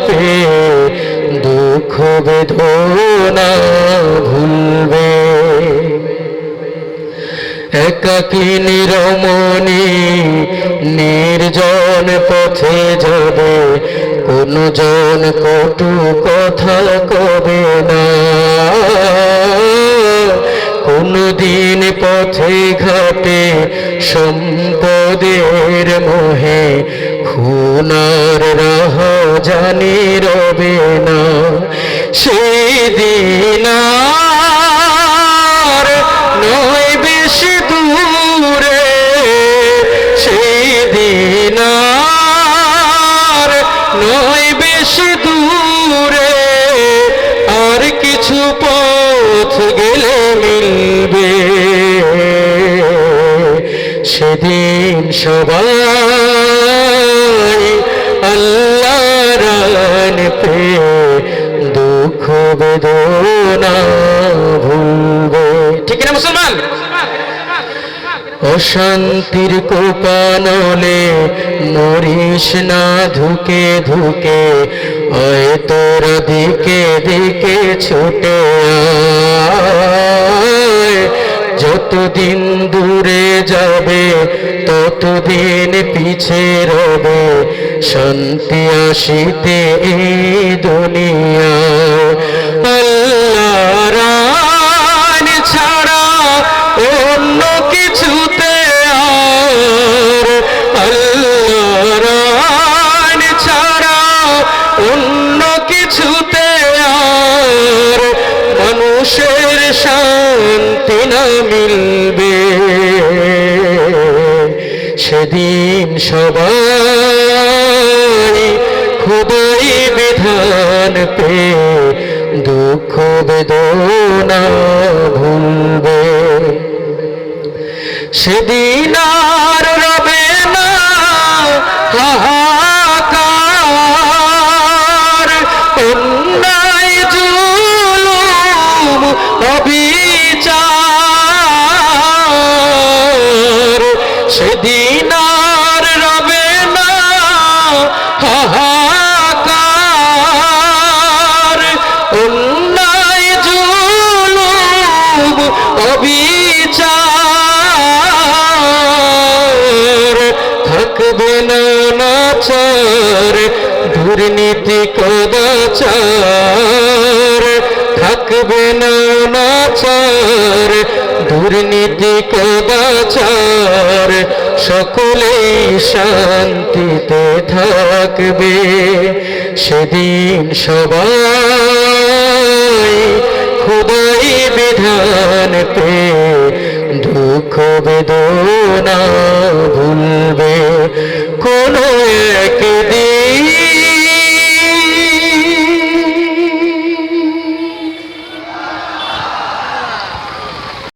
Pay দুঃখ বেদনা ভুলবে একাকী নিরমণি নির্জন পথে যাবে কোন জন কটু কথা কবে না কোনদিন পথে ঘাটে সম্পদের মোহে খুনার রাহ জানি রবে না সেই দিন নয় বেশি দূরে সেই দিন আর নয় বেশি দূরে। আর কিছু পথ গেলে মিলবে, সেদিন সবাই আল্লাহ রান পে দুঃখ বেদনা ভুলবে। ঠিক না মুসলমান? অশান্তির কোপানলে মরিস না ধুকে ধুকে আয় তোর দিকে দিকে ছুটে যতদিন দূরে যাবে, ততদিন পিছে রবে। শান্তি আসিতে এই দুনিয়ায় আল্লাহ ছাড়া অন্য কিছুতে আর। আল্লাহ ছাড়া অন্য কিছুতে মানুষের শান্তি না মিলবে। সেদিন সবাই খুবই বিধান পে, দুঃখ বেদনা ভুলবে। সেদিন আর রবে না হাহাকার। অন্যায় জুলুম অবিচার। সেদিন বেলনাচার দুর্নীতি কদাচার। থাকবে নাচার দুর্নীতি কদাচার। সকলে শান্তিতে থাকবে সেদিন সবাই। খুদাই বিধান পে দুঃখ বেদনা ভুল কোনো এক